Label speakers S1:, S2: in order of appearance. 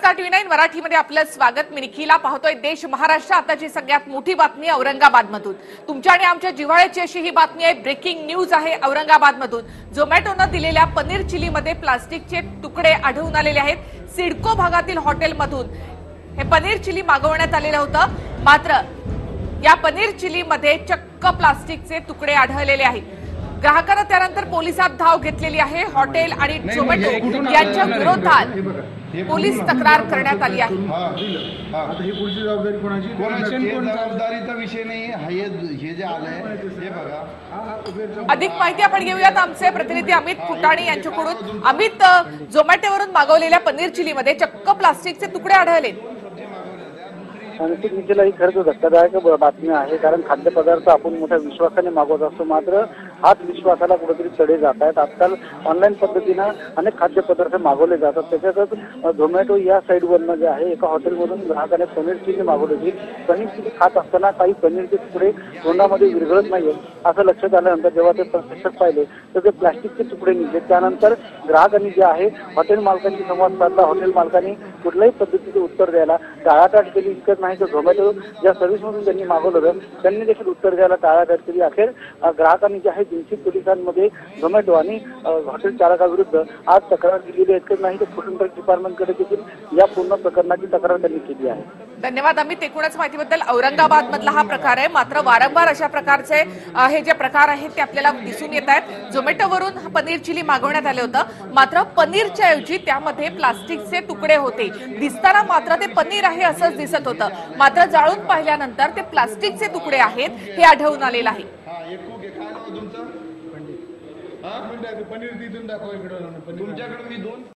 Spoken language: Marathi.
S1: नमस्कार टीव्ही नाईन मराठीमध्ये आपलं स्वागत. मी निखिला पाहतोय देश महाराष्ट्र. आताची सगळ्यात मोठी बातमी औरंगाबाद मधून तुमच्या आणि आमच्या जिव्हाळ्याची अशी ही बातमी आहे. ब्रेकिंग न्यूज आहे औरंगाबाद मधून झोमॅटोनं दिलेल्या पनीर चिलीमध्ये प्लास्टिकचे तुकडे आढळून आलेले आहेत. सिडको भागातील हॉटेलमधून हे पनीर चिली मागवण्यात आलेलं होतं. मात्र या पनीर चिलीमध्ये चक्क प्लास्टिकचे तुकडे आढळलेले आहेत. ग्राहकांना त्यानंतर पोलिसात धाव घेतलेली आहे. हॉटेल आणि झोमॅटो यांच्या विरोधात पोलीस तक्रार करण्यात आली आहे.
S2: आता ही पुढची जबाबदारी कोणाची?
S3: कोणाची?
S2: कोण- कोण-
S3: जबाबदारीचा विषय नाही. हा जे आलंय हे बघा.
S2: उबेरचा-
S1: अधिक माहिती आपण घेऊयात. आमचे प्रतिनिधी अमित फुटाणे यांच्याकडून. अमित झोमॅटोवरून मागवलेल्या पनीर चिलीमध्ये चक्क प्लास्टिकचे तुकडे आढळले.
S4: ही खरंच धक्कादायक बातमी आहे कारण खाद्यपदार्थ आपण मोठ्या विश्वासाने मागवत असतो. मात्र हाच विश्वासाला कुठेतरी तडे जात आहेत. आजकाल ऑनलाईन पद्धतीनं अनेक खाद्यपदार्थ मागवले जातात. त्याच्यातच झोमॅटो या साईडवरनं जे आहे एका हॉटेलमधून ग्राहकाने पनीर चिली मागवली होती पनीर चिली खात असताना काही पनीरचे तुकडे तोंडामध्ये विरघळत नाहीये असं लक्षात आल्यानंतर जेव्हा ते प्रत्यक्षात पाहिले तर ते प्लास्टिकचे तुकडे निघले. त्यानंतर ग्राहकांनी जे आहे हॉटेल मालकांशी संवाद साधला. हॉटेल मालकांनी कुठल्याही पद्धतीचे उत्तर द्यायला टाळाटाळ केली. इतकंच नाही तर झोमॅटो ज्या सर्व्हिसमधून त्यांनी मागवलं होतं त्यांनी देखील उत्तर द्यायला टाळाटाळ केली. अखेर ग्राहकांनी जे आहे दिनशी पोलिसांमध्ये झोमॅटो आणि हॉटेल चालकाविरुद्ध आज तक्रार दिलेली इतकंच नाही तर फूड अँड ड्रग डिपार्टमेंटकडे देखील या पूर्ण प्रकरणाची तक्रार त्यांनी केली आहे.
S1: धन्यवाद. अमित एकूणच माहितीबद्दल औरंगाबाद मधला हा प्रकार आहे. मात्र वारंवार अशा प्रकारचे हे जे प्रकार आहेत ते आपल्याला दिसून येत आहेत. झोमॅटोवरून हा पनीर चिली मागवण्यात आले होतं. मात्र पनीरच्या ऐवजी त्यामध्ये प्लास्टिकचे तुकडे होते. दिसताना मात्र ते पनीर आहे असंच दिसत होतं. मात्र जाळून पाहिल्यानंतर ते प्लास्टिकचे तुकडे आहेत हे आढळून आलेलं आहे.
S3: हा एक कुक आहे. काय नाव आहे तुमचं
S2: पनीर तिथून दाखवा इकडं पनीर
S3: तुमच्याकडे मी दोन